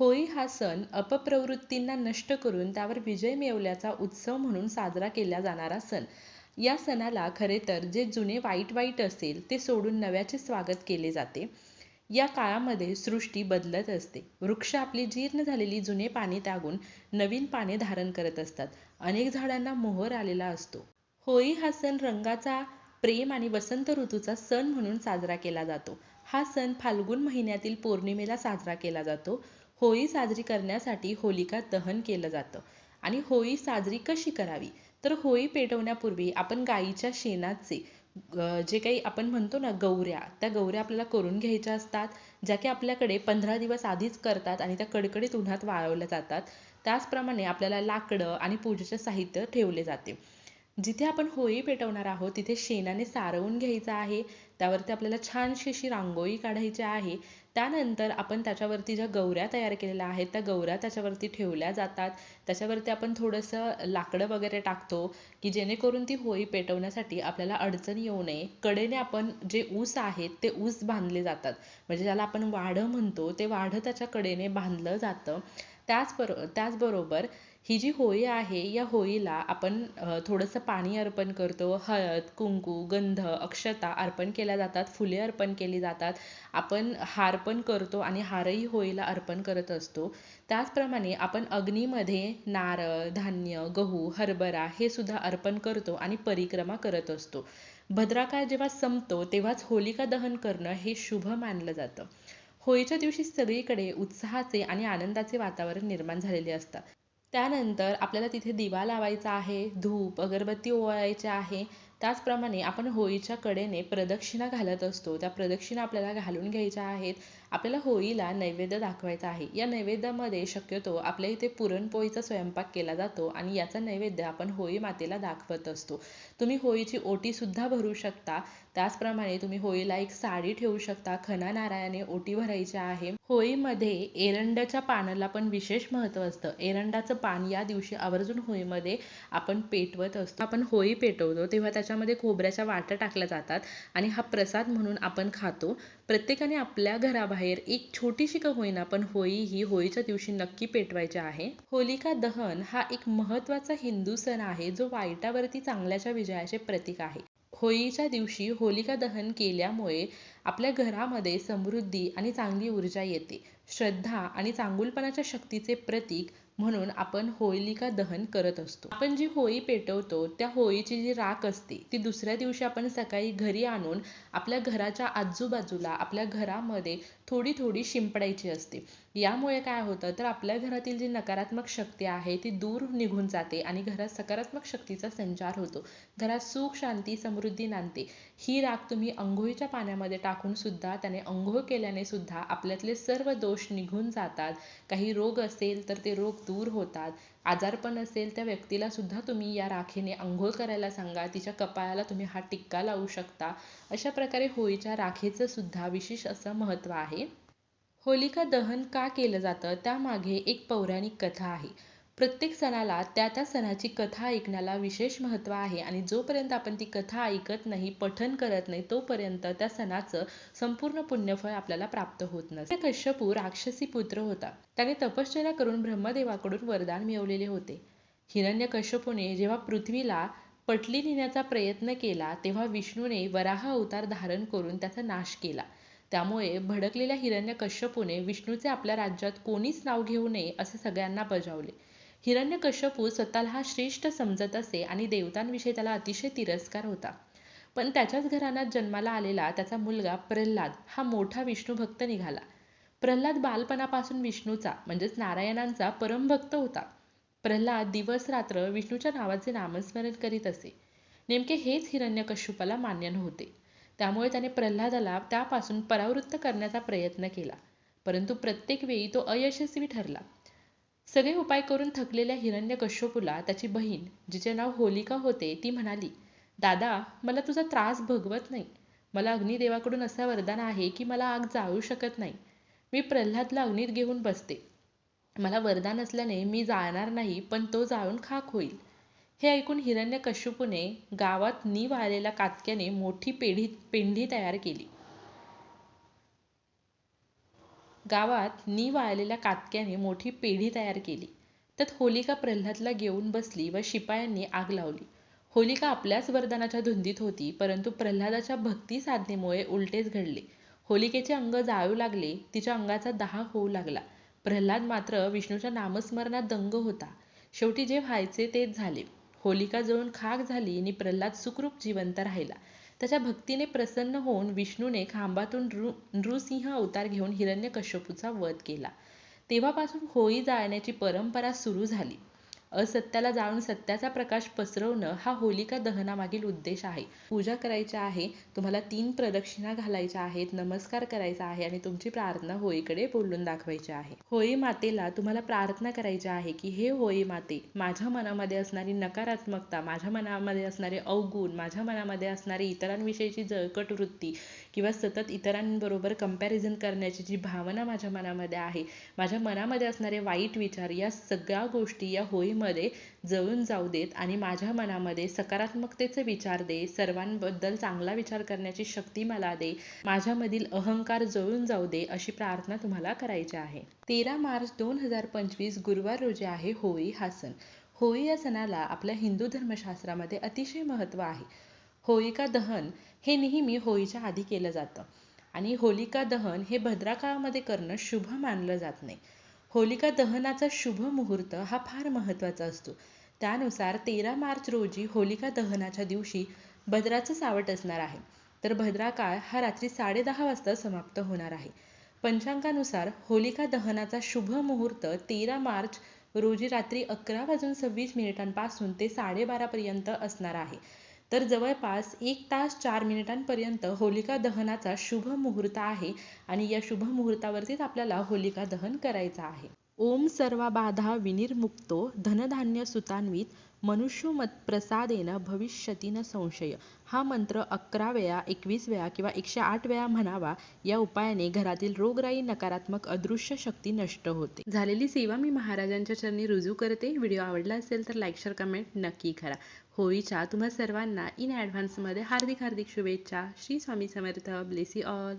होळी हा सण अपप्रवृत्तींना नष्ट करून त्यावर विजय मिळवल्याचा उत्सव म्हणून साजरा केला जाणारा सण. या सणाला खरे तर जे जुने वाईट वाईट असेल ते सोडून नव्याचे स्वागत केले जाते. या काळामध्ये सृष्टी बदलत असते. वृक्ष आपली जीर्ण झालेली जुने पाने त्यागून नवीन पाने धारण करत असतात. अनेक झाडांना मोहर आलेला असतो. होळी हा सण रंगाचा प्रेम आणि वसंत ऋतूचा सण म्हणून साजरा केला जातो. हा सण फाल्गुन महिन्यातील पौर्णिमेला साजरा केला जातो. होळी साजरी करण्यासाठी होलिका दहन केलं जातं. आणि होळी साजरी कशी करावी? तर होळी पेटवण्यापूर्वी आपण गाईच्या शेणाचे जे काही आपण म्हणतो ना गौऱ्या, त्या गौऱ्या आपल्याला करून घ्यायच्या असतात. ज्या की आपल्याकडे पंधरा दिवस आधीच करतात आणि त्या कडकडीत उन्हात वाळवल्या जातात. त्याचप्रमाणे आपल्याला लाकडं आणि पूजेचे साहित्य ठेवले जाते. जिथे आपण होळी पेटवणार आहोत तिथे शेणाने सारवून घ्यायचं आहे. त्यावरती आपल्याला छानशी अशी रांगोळी काढायची आहे. त्यानंतर आपण त्याच्यावरती ज्या गौऱ्या तयार केलेल्या आहेत त्या गौऱ्या त्याच्यावरती ठेवल्या जातात. त्याच्यावरती आपण थोडंसं लाकडं वगैरे टाकतो की जेणेकरून ती होळी पेटवण्यासाठी आपल्याला अडचण येऊ नये. कडेने आपण जे ऊस आहेत ते ऊस बांधले जातात. म्हणजे ज्याला आपण वाढं म्हणतो ते वाढं त्याच्या कडेने बांधलं जातं. त्याचबरो त्याचबरोबर ही जी होळी आहे या होळीला आपण थोडंसं पाणी अर्पण करतो. हळद, कुंकू, गंध, अक्षता अर्पण केल्या जातात. फुले अर्पण केली जातात. आपण हार पण करतो आणि हारही होळीला अर्पण करत असतो. त्याचप्रमाणे आपण अग्नीमध्ये नारळ, धान्य, गहू, हरभरा हे सुद्धा अर्पण करतो आणि परिक्रमा करत असतो. भद्राकाळ जेव्हा संपतो तेव्हाच होलिका दहन करणं हे शुभ मानलं जातं. होळीच्या दिवशी सगळीकडे उत्साहाचे आणि आनंदाचे वातावरण निर्माण झालेले असतात. त्यानंतर आपल्याला तिथे दिवा लावायचा आहे. धूप, अगरबत्ती ओवाळायची आहे. त्याचप्रमाणे आपण होळीच्या कडेने प्रदक्षिणा घालत असतो. त्या प्रदक्षिणा आपल्याला घालून घ्यायच्या आहेत. आपल्याला होळीला नैवेद्य दाखवायचा आहे. या नैवेद्यामध्ये शक्यतो आपल्या इथे पुरणपोळीचा स्वयंपाक केला जातो आणि याचा नैवेद्य आपण होळी मातेला दाखवत असतो. तुम्ही होळीची ओटी सुद्धा भरू शकता. त्याचप्रमाणे तुम्ही होळीला एक साडी ठेवू शकता. खना नारायणे ओटी भरायची आहे. होळीमध्ये एरंडाच्या पानाला पण विशेष महत्त्व असतं. एरंडाचं पान या दिवशी आवर्जून होळीमध्ये आपण पेटवत असतो. आपण होळी पेटवतो तेव्हा त्याच्यामध्ये खोबऱ्याच्या वाट्या टाकल्या जातात आणि हा प्रसाद म्हणून आपण खातो. प्रत्येकाने आपल्या घराबाहेर एक छोटीशी का होईना पण होळी ही होळीच्या दिवशी नक्की पेटवायची आहे. होलिका दहन हा एक महत्त्वाचा हिंदू सण आहे जो वाईटावरती चांगल्याच्या विजयाचे प्रतीक आहे. होळीच्या दिवशी होलिका दहन केल्यामुळे आपल्या घरामध्ये समृद्धी आणि चांगली ऊर्जा येते. श्रद्धा आणि चांगुलपणाच्या शक्तीचे प्रतीक म्हणून आपण होलिका दहन करत असतो. आपण जी होळी पेटवतो त्या होळीची जी राख असते ती दुसऱ्या दिवशी आपण सकाळी घरी आणून आपल्या घराच्या आजूबाजूला आपल्या घरामध्ये थोडी थोडी शिंपडायची असते. यामुळे काय होतं तर आपल्या घरातील जी नकारात्मक शक्ती आहे ती दूर निघून जाते आणि घरात सकारात्मक शक्तीचा संचार होतो. घरात सुख, शांती, समृद्धी नांदते. ही राख तुम्ही अंघोळीच्या पाण्यामध्ये टाकून सुद्धा त्याने अंघोळ केल्याने सुद्धा आपल्यातले सर्व दोष निघून जातात. काही रोग असेल तर ते रोग दूर होतात. आजारपण असेल त्या व्यक्तीला सुद्धा तुम्ही या राखेने अंघोळ करायला सांगा. तिच्या कपाळाला तुम्ही हा टिक्का लावू शकता. अशा प्रकारे होळीच्या राखेचं सुद्धा विशेष असं महत्त्व आहे. होलिका दहन का केलं जातं त्यामागे एक पौराणिक कथा आहे. प्रत्येक सणाला त्या त्या सणाची कथा ऐकण्याला विशेष महत्त्व आहे आणि जोपर्यंत आपण ती कथा ऐकत नाही, पठन करत नाही तोपर्यंत त्या सणाचं संपूर्ण पुण्यफळ आपल्याला प्राप्त होत नसते हिरण्यकश्यपू राक्षसी पुत्र होता. त्याने तपश्चर्या करून ब्रह्मदेवाकडून वरदान मिळवलेले होते. हिरण्यकश्यपूने जेव्हा पृथ्वीला पटली नेण्याचा प्रयत्न केला तेव्हा विष्णूने वराह अवतार धारण करून त्याचा नाश केला. त्यामुळे भडकलेल्या हिरण्यकश्यपूने विष्णूचे आपल्या राज्यात कोणीच नाव घेऊ नये असे सगळ्यांना बजावले. हिरण्यकश्यपू स्वतःला श्रेष्ठ समजत असे आणि देवतांविषयी त्याला अतिशय तिरस्कार होता. पण त्याच्याच घराण्यात जन्माला आलेला त्याचा मुलगा प्रल्हाद हा मोठा विष्णू भक्त निघाला. प्रल्हाद बालपणापासून विष्णूचा म्हणजेच नारायणांचा परमभक्त होता. प्रल्हाद दिवस-रात्र विष्णूच्या नावाचे नामस्मरण करीत असे. नेमके हेच हिरण्यकश्यपाला मान्य नव्हते. त्यामुळे त्याने प्रल्हादाला त्यापासून परावृत्त करण्याचा प्रयत्न केला. परंतु प्रत्येक वेळी तो अयशस्वी ठरला. सगळे उपाय करून थकलेल्या हिरण्यकश्यपूला त्याची बहीण, जिचे नाव होलिका होते, ती म्हणाली, दादा, मला तुझा त्रास भगवत नाही. मला अग्निदेवाकडून असं वरदान आहे की मला आग जाळू शकत नाही. मी प्रल्हादला अग्नीत घेऊन बसते. मला वरदान असल्याने मी जाळणार नाही पण तो जाळून खाक होईल. हे ऐकून हिरण्यकश्यपूने गावात नीव आलेल्या कातक्याने मोठी पेंढी तयार केली. गावात नी वाळलेल्या कातक्याने मोठी पेढी तयार केली. त्यात होलिका प्रल्हादला घेऊन बसली व शिपायांनी आग लावली. होलिका आपल्याच वरदानाच्या धुंदीत होती परंतु प्रल्हादाच्या भक्ती साधनेमुळे उलटेच घडले. होलिकेचे अंग जाळू लागले तिच्या अंगाचा दाह होऊ लागला. प्रल्हाद मात्र विष्णूच्या नामस्मरणात दंग होता. शेवटी जे व्हायचे तेच झाले. होलिका जळून खाक झाली आणि प्रल्हाद सुखरूप जिवंत राहिला. त्याच्या भक्तीने प्रसन्न होऊन विष्णूने खांबातून नृ नृसिंह अवतार घेऊन हिरण्यकश्यपूचा वध केला. तेव्हापासून होळी जाळण्याची परंपरा सुरू झाली. असत्याला जाळून सत्याचा प्रकाश पसरवणं हा होलिका दहनामागील उद्देश आहे. पूजा करायची आहे तुम्हाला तीन प्रदक्षिणा घालायच्या आहेत नमस्कार करायचा आहे आणि तुमची प्रार्थना होळीकडे बोलून दाखवायची आहे. होळी मातेला तुम्हाला प्रार्थना करायची आहे की हे होळी माते माझ्या मनामध्ये असणारी नकारात्मकता माझ्या मनामध्ये असणारे अवगुण माझ्या मनामध्ये असणारी इतरांविषयीची जळकट वृत्ती किंवा सतत इतरांबरोबर कंपॅरिझन करण्याची जी भावना माझ्या मनामध्ये आहे माझ्या मनामध्ये असणारे वाईट विचार या सगळ्या गोष्टी या होळीमध्ये जळून जाऊ देत आणि माझ्या मनामध्ये सकारात्मकतेचे विचार दे सर्वांबद्दल चांगला विचार करण्याची शक्ती मला दे माझ्यामधील अहंकार जळून जाऊ दे अशी प्रार्थना तुम्हाला करायची आहे. तेरा मार्च दोन हजार पंचवीस गुरुवार रोजी आहे होळी हा सण. होळी या सणाला आपल्या हिंदू धर्मशास्त्रामध्ये अतिशय महत्त्व आहे. होळिका दहन हे नेहमी होळीच्या आधी केलं जातं आणि होलिका दहन हे भद्राकाळामध्ये करणं शुभ मानलं जात नाही. होलिका दहनाचा शुभ मुहूर्त हा फार महत्त्वाचा असतो. त्यानुसार तेरा मार्च रोजी होलिका दहनाच्या दिवशी भद्राचं सावट असणार आहे. तर भद्रा काळ हा रात्री साडेदहा वाजता समाप्त होणार आहे. पंचांगानुसार होलिका दहनाचा शुभ मुहूर्त तेरा मार्च रोजी रात्री अकरा वाजून सव्वीस मिनिटांपासून ते साडेबारापर्यंत असणार आहे. तर जवळपास एक तास चार मिनिटांपर्यंत होलिका दहनाचा शुभ मुहूर्त आहे आणि या शुभ मुहूर्तावरतीच आपल्याला होलिका दहन करायचं आहे. ओम सर्वा बाधा विनिर्मुक्तो धनधान्य सुतान्वित मनुष्यमत प्रसादेन भविष्यती न संशय. हा मंत्र अकरा वेळा एकवीस वेळा किंवा एकशे आठ वेळा म्हणावा या उपायाने घरातील रोगराई नकारात्मक अदृश्य शक्ती नष्ट होते. झालेली सेवा मी महाराजांच्या चरणी रुजू करते. व्हिडिओ आवडला असेल तर लाईक शेअर कमेंट नक्की करा. होळीच्या तुम्हा सर्वांना इन ॲडव्हान्समध्ये हार्दिक हार्दिक शुभेच्छा. श्री स्वामी समर्थ. Bless all.